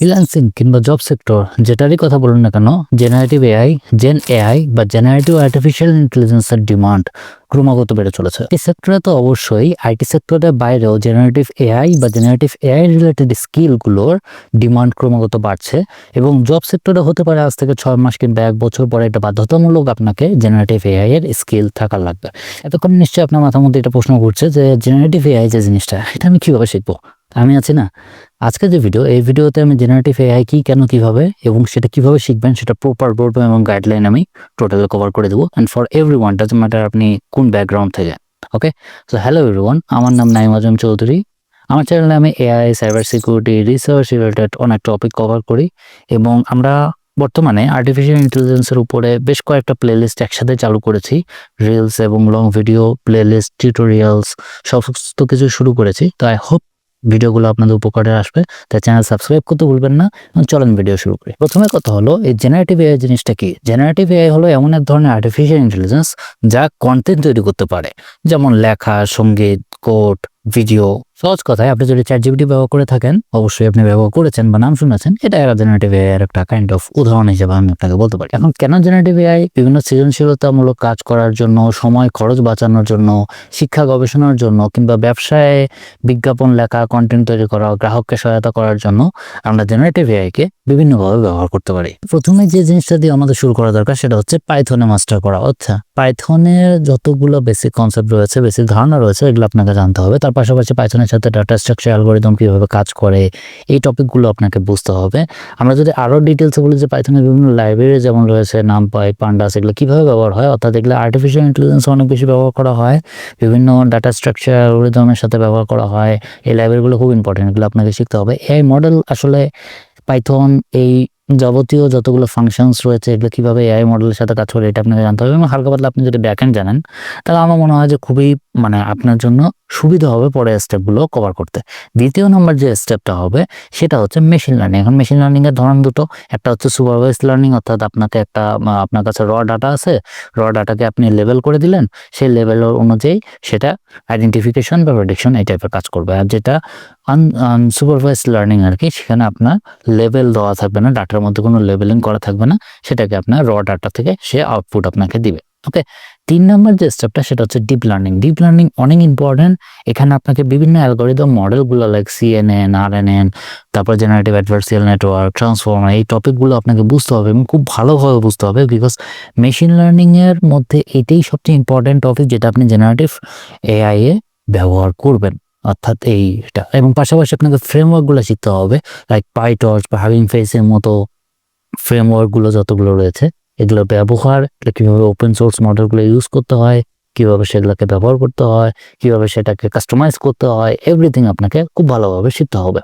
Freelancing কিংবা job sector যেটারই কথা বলুন না কেন জেনারেটিভ এআই জেন এআই বা জেনারেটিভ আর্টিফিশিয়াল ইন্টেলিজেন্সের ডিমান্ড ক্রমাগত বেড়ে চলেছে। এই সেক্টরে তো অবশ্যই আইটি সেক্টরের বাইরেও জেনারেটিভ এআই বা জেনারেটিভ এআই রিলেটেড স্কিলগুলোর ডিমান্ড ক্রমাগত বাড়ছে এবং জব সেক্টরে হতে পারে আজ থেকে ছয় মাস কিংবা এক বছর পরে এটা বাধ্যতামূলক আপনাকে জেনারেটিভ এআই এর স্কিল থাকা লাগবে। এতক্ষণ নিশ্চয়ই আপনার মাথার মধ্যে এটা প্রশ্ন ঘুরছে যে জেনারেটিভ এআই যে জিনিসটা, এটা আমি কীভাবে শিখব? আমি আছি না। আজকে যে ভিডিও এই ভিডিওতে আমি জেনারেটিভ এআই কি, কেন, কীভাবে, এবং সেটা কীভাবে শিখবেন, সেটা প্রপার বোর্ড এবং গাইডলাইন আমি টোটাল কভার করে দেবো। And for every one does matter আপনি কোন ব্যাকগ্রাউন্ড থেকে ওকে সো হ্যালো এভরিওয়ান আমার নাম নাইম আজম চৌধুরী। আমার চ্যানেলে আমি AI cyber security research related অনেক টপিক কভার করি, এবং আমরা বর্তমানে আর্টিফিশিয়াল ইন্টেলিজেন্সের উপরে বেশ কয়েকটা প্লেলিস্ট একসাথে চালু করেছি। রিলস এবং লং ভিডিও প্লেলিস্ট টিউটোরিয়ালস সমস্ত কিছু শুরু করেছি। তো আই হোপ ভিডিওগুলো আপনাদের উপকারে আসবে, তাই চ্যানেল সাবস্ক্রাইব করতে ভুলবেন না। চলেন ভিডিও শুরু করি। প্রথমে কথা হলো, এই জেনারেটিভ এআই জিনিসটা কি? জেনারেটিভ এআই হলো এমন এক ধরনের আর্টিফিশিয়াল ইন্টেলিজেন্স যা কন্টেন্ট তৈরি করতে পারে। যেমন লেখা, সংগীত কোড ভিডিও সহজ কথায় আপনি যদি চ্যাট জিপিটি ব্যবহার করে থাকেন, অবশ্যই আপনি ব্যবহার করেছেন বা নাম শুনেছেন, এটা একটা জেনারেটিভ এআই এর একটা কাইন্ড অফ উদাহরণ হিসেবে আমি আপনাকে বলতে পারি। এখন কেন জেনারেটিভ এআই বিভিন্ন সৃজনশীলতামূলক কাজ করার জন্য, সময় খরচ বাঁচানোর জন্য, শিক্ষা গবেষণার জন্য কিংবা ব্যবসায় বিজ্ঞাপন লেখা কন্টেন্ট তৈরি করা, গ্রাহককে সহায়তা করার জন্য আমরা জেনারেটিভ এআই কে বিভিন্নভাবে ব্যবহার করতে পারি। প্রথমে যে জিনিসটা দিয়ে আমাদের শুরু করা দরকার, সেটা হচ্ছে পাইথনে মাস্টার করা। আচ্ছা পাইথনের যতগুলো বেসিক কনসেপ্ট রয়েছে বেসিক ধারণা রয়েছে, এগুলো আপনাকে জানতে হবে। তার পাশাপাশি পাইথনের সাথে ডাটা স্ট্রাকচার অ্যালগোরিদম কীভাবে কাজ করে, এই টপিকগুলো আপনাকে বুঝতে হবে। আমরা যদি আরও ডিটেলসে বলি যে পাইথনের বিভিন্ন লাইব্রেরি যেমন রয়েছে নামপাই পান্ডাস এগুলো কীভাবে ব্যবহার হয়, অর্থাৎ এগুলো আর্টিফিশিয়াল ইন্টেলিজেন্স অনেক বেশি ব্যবহার করা হয়। বিভিন্ন ডাটা স্ট্রাকচার অ্যালগোরিদমের সাথে ব্যবহার করা হয়, এই লাইব্রেরিগুলো খুব ইম্পর্টেন্ট এগুলো আপনাকে শিখতে হবে। এই মডেল আসলে পাইথন এই যাবতীয় যতগুলো ফাংশনস রয়েছে, এগুলো কীভাবে এআই মডেলের সাথে কাজ করে, এটা আপনাকে জানতে হবে। এবং হালকা পাতলা আপনি যদি ব্যাকএন্ড জানেন, তাহলে আমার মনে হয় যে খুবই মানে আপনার জন্য সুবিধা হবে পরে স্টেপগুলো কভার করতে। দ্বিতীয় নম্বর যে স্টেপটা হবে, সেটা হচ্ছে মেশিন লার্নিং এখন মেশিন লার্নিং এর ধরন দুটো। একটা হচ্ছে সুপারভাইজ লার্নিং অর্থাৎ আপনাকে একটা আপনার কাছে র ডাটা আছে। র ডাটাকে আপনি লেভেল করে দিলেন, সেই লেভেল অনুযায়ী সেটা আইডেন্টিফিকেশন বা প্রেডিকশন এই টাইপের কাজ করবে। আর যেটা আন আনসুপারভাইজ লার্নিং আর কি, সেখানে আপনার লেভেল দেওয়া থাকবে না ডাটার মধ্যে কোনো লেভেলিং করা থাকবে না। সেটাকে আপনার র ডাটা থেকে সে আউটপুট আপনাকে দিবে। ওকে তিন নম্বর যে স্টেপটা সেটা হচ্ছে ডিপ লার্নিং ডিপ লার্নিং অনেক ইম্পর্টেন্ট এখানে আপনাকে বিভিন্ন অ্যালগোরিদম মডেলগুলো like CNN R N N তারপর জেনারেটিভ অ্যাডভার্সিয়াল নেটওয়ার্ক ট্রান্সফর্মার এই টপিকগুলো আপনাকে বুঝতে হবে এবং খুব ভালোভাবে বুঝতে হবে বিকজ মেশিন লার্নিংয়ের মধ্যে এটাই সবচেয়ে ইম্পর্টেন্ট টপিক যেটা আপনি জেনারেটিভ এআই এ ব্যবহার করবেন। অর্থাৎ এইটা। এবং পাশাপাশি আপনাকে ফ্রেমওয়ার্কগুলো শিখতে হবে লাইক পাইটর্চ বা হাভিং ফেসের মতো ফ্রেমওয়ার্কগুলো যতগুলো রয়েছে। এগুলো ব্যবহার এগুলো কীভাবে ওপেন সোর্স মডেলগুলো ইউজ করতে হয়, কীভাবে সেগুলোকে ব্যবহার করতে হয়, কীভাবে সেটাকে কাস্টমাইজ করতে হয় এভরিথিং আপনাকে খুব ভালোভাবে শিখতে হবে।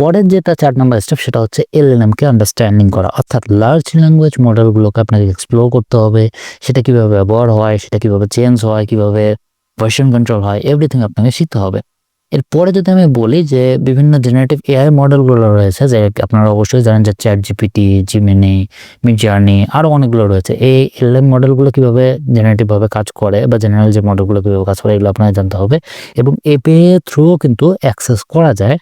পরের যেটা চার নাম্বার স্টেপ সেটা হচ্ছে এলএলএম কে আন্ডারস্ট্যান্ডিং করা। অর্থাৎ লার্জ ল্যাঙ্গুয়েজ মডেলগুলোকে আপনাকে এক্সপ্লোর করতে হবে, সেটা কীভাবে ব্যবহার হয়, সেটা কীভাবে চেঞ্জ হয়, কীভাবে ভার্সন কন্ট্রোল হয় এভরিথিং আপনাকে শিখতে হবে। এরপরে যদি আমি বলি যে বিভিন্ন জেনারেটিভ এআই মডেলগুলো রয়েছে, যে আপনারা অবশ্যই জানেন যে ChatGPT Gemini Midjourney আরও অনেকগুলো রয়েছে। এই এলএম মডেলগুলো কীভাবে জেনারেটিভভাবে কাজ করে বা জেনারেল যে মডেলগুলো কীভাবে কাজ করে, এগুলো আপনাকে জানতে হবে। এবং এপিআই থ্রুও কিন্তু অ্যাক্সেস করা যায়।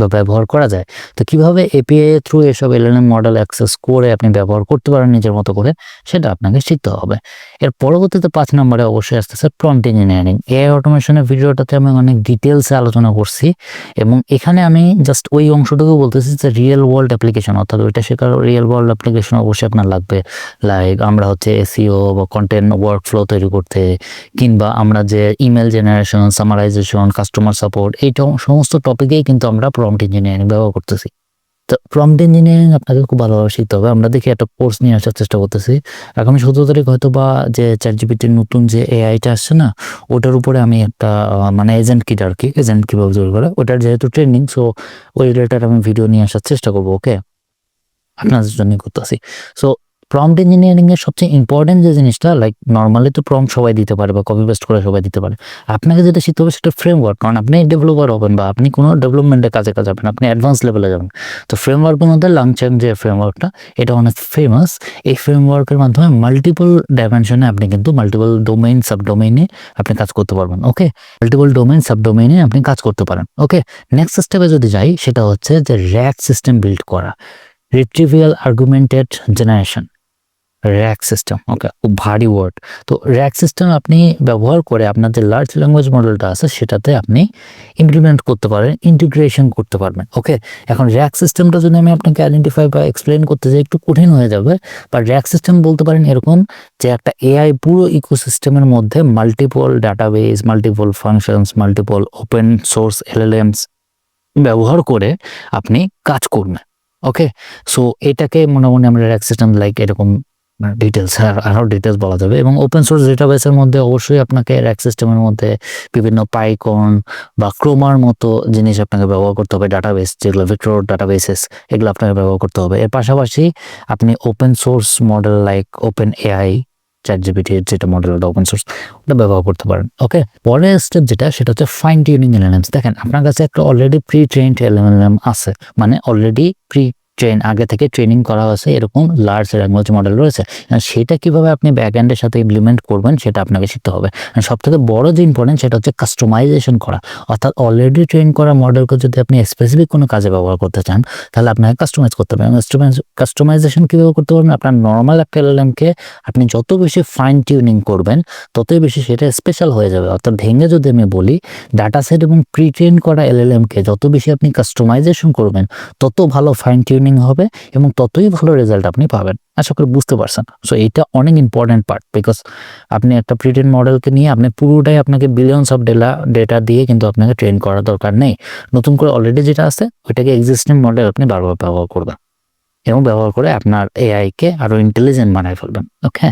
বা ব্যবহার করা যায়, তো কীভাবে এপিআই থ্রু এসব এলএনএম মডেল অ্যাক্সেস করে আপনি ব্যবহার করতে পারেন নিজের মতো করে, সেটা আপনাকে শিখতে হবে। এর পরবর্তীতে পাঁচ নম্বরে অবশ্যই আসতেছে প্রম্পট ইঞ্জিনিয়ারিং এআই অটোমেশনের ভিডিওটাতে আমি অনেক ডিটেলসে আলোচনা করছি এবং এখানে আমি জাস্ট ওই অংশটুকু বলতেছি যে রিয়েল ওয়ার্ল্ড অ্যাপ্লিকেশন অর্থাৎ ওইটা শেখার রিয়েল ওয়ার্ল্ড অ্যাপ্লিকেশন অবশ্যই আপনার লাগবে। লাইক আমরা হচ্ছে এসিও বা কন্টেন্ট ওয়ার্ক ফ্লো তৈরি করতে, কিংবা আমরা যে email generation summarisation customer support এই সমস্ত টপিকেই কিন্তু আমরা প্রম্পট ইঞ্জিনিয়ারিং ব্যবহার করতেছি। তো প্রম্পট ইঞ্জিনিয়ারিং আপনাকে খুব ভালোভাবে শিখতে হবে। আমরা দেখি একটা কোর্স নিয়ে আসার চেষ্টা করতেছি। আগামী সতেরো তারিখ হয়তো বা যে চ্যাট জিপিটির নতুন যে এআইটা আসছে না, ওটার উপরে আমি একটা মানে এজেন্ট কিট আর কি এজেন্ট কীভাবে জোর করে, ওটার যেহেতু ট্রেনিং সো ওই রিলেটেড আমি ভিডিও নিয়ে আসার চেষ্টা করব ওকে আপনাদের জন্য করতেছি। সো প্রম্পট ইঞ্জিনিয়ারিং এর সবচেয়ে ইম্পর্টেন্ট যে জিনিসটা লাইক নর্মালি তো প্রম্পট সবাই দিতে পারে বা কপি পেস্ট করে সবাই দিতে পারে। আপনাকে যেটা শিখতে হবে সেটা ফ্রেমওয়ার্ক কারণ আপনি ডেভেলপার হবেন বা আপনি কোনো ডেভেলপমেন্টের কাজে কাজ হবেন আপনি অ্যাডভান্স লেভেলে যাবেন। তো ফ্রেমওয়ার্কের মধ্যে লাংচ্যাং যে ফ্রেমওয়ার্কটা এটা অনেক ফেমাস এই ফ্রেমওয়ার্কের মাধ্যমে মাল্টিপল ডাইমেনশনে আপনি কিন্তু মাল্টিপল ডোমেইন সাবডোমেইনে আপনি কাজ করতে পারবেন ওকে মাল্টিপল ডোমেইন সাবডোমেইনে আপনি কাজ করতে পারেন ওকে নেক্সট স্টেপে যদি যাই, সেটা হচ্ছে যে র্যাক সিস্টেম বিল্ড করা। Retrieval augmented generation RAG system ওকে খুব ভারী ওয়ার্ড তো র্যাক সিস্টেম আপনি ব্যবহার করে আপনার যে লার্জ ল্যাঙ্গুয়েজ মডেলটা আছে, সেটাতে আপনি ইমপ্লিমেন্ট করতে পারেন ইন্টিগ্রেশন করতে পারবেন ওকে এখন র্যাক সিস্টেমটা যদি আমি আপনাকে আইডেন্টিফাই বা এক্সপ্লেন করতে যাই, একটু কঠিন হয়ে যাবে বা র্যাক সিস্টেম বলতে পারেন এরকম যে একটা এআই পুরো ইকোসিস্টেমের মধ্যে multiple database multiple functions multiple open source LLMs ব্যবহার করে আপনি কাজ করবেন ওকে সো এটাকে মোটামুটি আমরা র্যাক সিস্টেম লাইক এরকম ডিটেলস আরও ডিটেলস বলা যাবে এবং ওপেন সোর্স ডেটাবেসের মধ্যে অবশ্যই আপনাকে র্যাক সিস্টেমের মধ্যে বিভিন্ন পাইকন বা ক্রোমার মতো জিনিস আপনাকে ব্যবহার করতে হবে ডাটাবেস যেগুলো ভিক্টর ডাটাবেসেস এগুলো আপনাকে ব্যবহার করতে হবে। এর পাশাপাশি আপনি open source model like OpenAI ChatGPT যেটা মডেল ওটা ওপেন সোর্স ওটা ব্যবহার করতে পারেন ওকে পরের স্টেপ যেটা, সেটা হচ্ছে ফাইন টিউনিং এলএলএমস দেখেন, আপনার কাছে একটা অলরেডি প্রি ট্রেন্ড এলএলএম আছে মানে অলরেডি প্রি ট্রেন আগে থেকে ট্রেনিং করা হয়েছে এরকম লার্জ ল্যাঙ্গুয়েজ মডেল রয়েছে। সেটা কীভাবে আপনি ব্যাকএন্ডের সাথে ইমপ্লিমেন্ট করবেন সেটা আপনাকে শিখতে হবে। সব থেকে বড় যে ইম্পর্টেন্ট সেটা হচ্ছে কাস্টমাইজেশন করা। অর্থাৎ অলরেডি ট্রেন করা মডেলকে যদি আপনি স্পেসিফিক কোনো কাজে ব্যবহার করতে চান, তাহলে আপনাকে কাস্টমাইজ করতে হবে। কাস্টমাইজেশন কীভাবে করতে পারবেন? আপনার নর্মাল একটা এলএমকে আপনি যত বেশি ফাইন টিউনিং করবেন, ততই বেশি সেটা স্পেশাল হয়ে যাবে। অর্থাৎ ভেঙে যদি আমি বলি ডাটা সেট এবং প্রি ট্রেন করা এলএলএমকে যত বেশি আপনি কাস্টমাইজেশন করবেন, তত ভালো ফাইন টিউনিং হবে এবং ততই ভালো রেজাল্ট আপনি পাবেন। আশা করি বুঝতে পারছেন। সো এটা অনেক ইম্পর্ট্যান্ট পার্ট বিকজ আপনি একটা প্রিটেন মডেলকে নিয়ে আপনি পুরোটাই আপনাকে বিলিয়নস অফ ডেলা ডেটা দিয়ে কিন্তু আপনাকে ট্রেন করার দরকার নেই। নতুন করে অলরেডি যেটা আছে, ওইটাকে এক্সিস্টিং মডেল আপনি বারবার ব্যবহার করবেন এবং ব্যবহার করে আপনার এআইকে আরও ইন্টেলিজেন্ট বানায় ফেলবেন। ওকে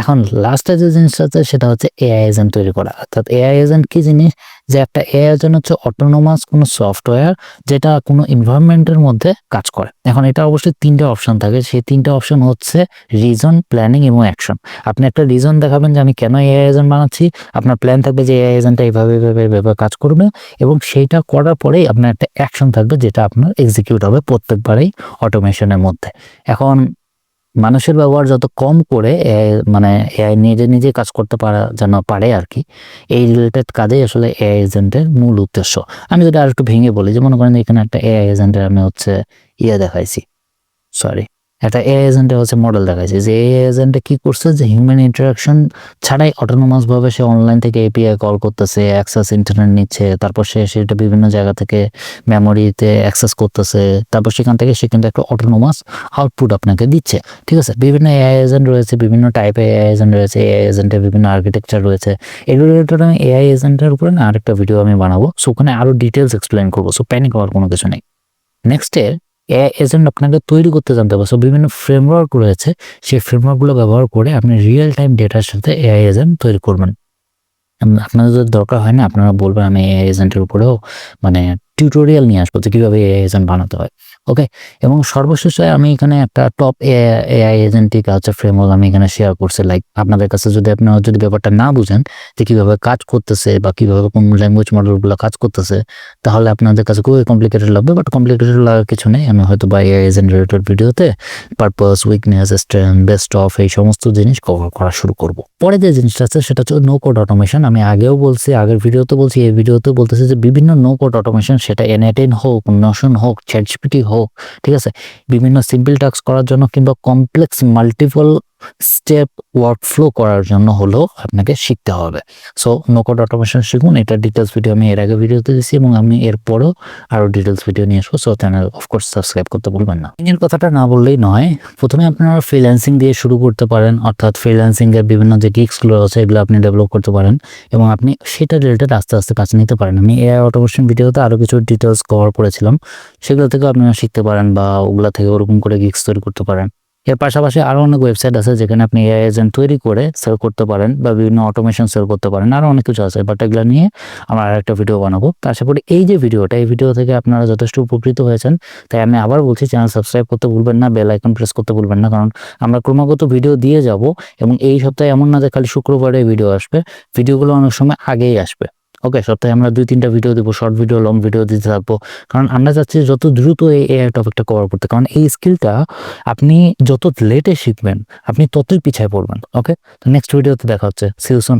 এখন লাস্টে যে জিনিসটা আছে সেটা হচ্ছে এআই এজেন্ট তৈরি করা। অর্থাৎ এআই এজেন্ট কি জিনিস? যে একটা এআই এজেন্ট হচ্ছে অটোনোমাস কোনো সফটওয়্যার যেটা কোনো এনভায়রনমেন্টের মধ্যে কাজ করে। এখন এটা অবশ্যই তিনটে অপশন থাকে। সেই তিনটে অপশন হচ্ছে রিজন প্ল্যানিং এবং অ্যাকশন আপনি একটা রিজন দেখাবেন যে আমি কেন এআই এজেন্ট বানাচ্ছি। আপনার প্ল্যান থাকবে যে এআই এজেন্টটা এইভাবে এইভাবে এইভাবে কাজ করবে এবং সেইটা করার পরেই আপনার একটা অ্যাকশন থাকবে যেটা আপনার এক্সিকিউট হবে প্রত্যেকবারেই অটোমেশনের মধ্যে। এখন মানুষের ব্যবহার যত কম করে মানে এআই নিজে নিজে কাজ করতে পারা, যেন পারে আর কি, এই রিলেটেড কাজেই আসলে এআই এজেন্টের মূল উদ্দেশ্য। আমি যদি আর একটু ভেঙে বলি, যে মনে করেন এখানে একটা এআই এজেন্টের আমি হচ্ছে ইয়ে দেখাইছি সরি একটা এ এজেন্টে হচ্ছে মডেল দেখাইছে। যে এ এজেন্টে কি করছে? যে হিউম্যান ইন্টারাকশন ছাড়াই অটোনোমাস ভাবে সে অনলাইন থেকে এপিআই কল করতেছে অ্যাক্সেস ইন্টারনেট নিচ্ছে, তারপর সে সেটা বিভিন্ন জায়গা থেকে মেমোরিতে অ্যাক্সেস করতেছে, তারপর সেখান থেকে সে কিন্তু একটা অটোনোমাস আউটপুট আপনাকে দিচ্ছে। ঠিক আছে? বিভিন্ন এআই এজেন্ট রয়েছে, বিভিন্ন টাইপের এআই এজেন্ট রয়েছে এআই এজেন্টের বিভিন্ন আর্কিটেকচার রয়েছে। এগুলো রিলেটেড আমি এআই এজেন্টের উপরে না আরেকটা ভিডিও আমি বানাবো। সো ওখানে আরও ডিটেলস এক্সপ্লেন করব। সো প্যানিক হওয়ার কোনো কিছু নেই। নেক্সটের এজেন্ট আপনাকে তৈরি করতে জানতে হবে। সো বিভিন্ন ফ্রেমওয়ার্ক রয়েছে। সেই ফ্রেমওয়ার্কগুলো ব্যবহার করে আপনি রিয়েল টাইম ডেটার সাথে এআই এজেন্ট তৈরি করবেন। আপনাদের যদি দরকার হয় না, আপনারা বলবেন আমি এআই এজেন্টের উপরেও মানে টিউটোরিয়াল নিয়ে আসব যে কীভাবে এআই এজেন্ট বানাতে হয়। ওকে এবং সর্বশেষে আমি এখানে একটা টপ এআই এজেন্টিক হচ্ছে ফ্রেমওয়ার্ক আমি এখানে শেয়ার করছি। লাইক আপনাদের কাছে যদি আপনারা যদি ব্যাপারটা না বুঝেন যে কীভাবে কাজ করতেছে বা কীভাবে কোন ল্যাঙ্গুয়েজ মডেলগুলো কাজ করতেছে, তাহলে আপনাদের কাছে খুবই কমপ্লিকেটেড লাগবে বাট কমপ্লিকেটেড লাগার কিছু নেই। আমি হয়তো বা এআই এজেন্ট রিলেটেড ভিডিওতে purpose weakness strength best of এই সমস্ত জিনিস কভার করা শুরু করব। পরে যে জিনিসটা আছে সেটা হচ্ছে নো কোড অটোমেশন আমি আগেও বলছি, আগের ভিডিওতে বলছি, এই ভিডিওতে বলতেছি যে বিভিন্ন নো কোড অটোমেশন সেটা এনএটেন হোক নশন হোক চ্যাটজিপিটি হোক ঠিক আছে? বিভিন্ন সিম্পল টাস্ক করার জন্য কিংবা কমপ্লেক্স মাল্টিপল স্টেপ ওয়ার্কফ্লো করার জন্য হলেও আপনাকে শিখতে হবে। সো নো কোড অটোমেশন শিখুন, এটা ডিটেলস ভিডিও আমি এর আগে ভিডিওতে দিয়েছি এবং আমি এরপরও আরও ডিটেলস ভিডিও নিয়ে আসব। সো চ্যানেল অফকোর্স সাবস্ক্রাইব করতে ভুলবেন না। ইঞ্জিন কথাটা না বললেই নয়, প্রথমে আপনারা ফ্রিল্যান্সিং দিয়ে শুরু করতে পারেন, অর্থাৎ ফ্রিল্যান্সিং এর বিভিন্ন যে গিক্সগুলো আছে, এগুলো আপনি ডেভেলপ করতে পারেন এবং আপনি সেটা রিলেটেড আস্তে আস্তে কাজ নিতে পারেন। আমি এআই অটোমেশন ভিডিওতে আরও কিছু ডিটেলস কভার করেছিলাম, সেগুলো থেকেও আপনারা শিখতে পারেন বা ওগুলা থেকে ওরকম করে গিক্স তৈরি করতে পারেন। এর পাশাপাশি আরও অনেক ওয়েবসাইট আছে যেখানে আপনি এআই এজেন্ট তৈরি করে সেল করতে পারেন বা বিভিন্ন অটোমেশন সেল করতে পারেন আরও অনেক কিছু আছে। বাট এগুলো নিয়ে আমরা আরেকটা ভিডিও বানাবো। তো আশা করি এই যে ভিডিওটা এই ভিডিও থেকে আপনারা যথেষ্ট উপকৃত হয়েছেন। তাই আমি আবার বলছি চ্যানেল সাবস্ক্রাইব করতে ভুলবেন না বেল আইকন প্রেস করতে ভুলবেন না। কারণ আমরা ক্রমাগত ভিডিও দিয়ে যাব এবং এই সপ্তাহে এমন না যে খালি শুক্রবারে ভিডিও আসবে ভিডিওগুলো অনেক সময় আগেই আসবে। ওকে সপ্তাহে আমরা দুই, তিনটা ভিডিও দেবো শর্ট ভিডিও লং ভিডিও দিতে থাকব। কারণ আমরা চাচ্ছি যত দ্রুত এই এআই টপিকটা কভার করতে। কারণ এই স্কিলটা আপনি যত লেটে শিখবেন, আপনি ততই পিছায় পড়বেন ওকে তো নেক্সট ভিডিওতে দেখা হচ্ছে। সিউসন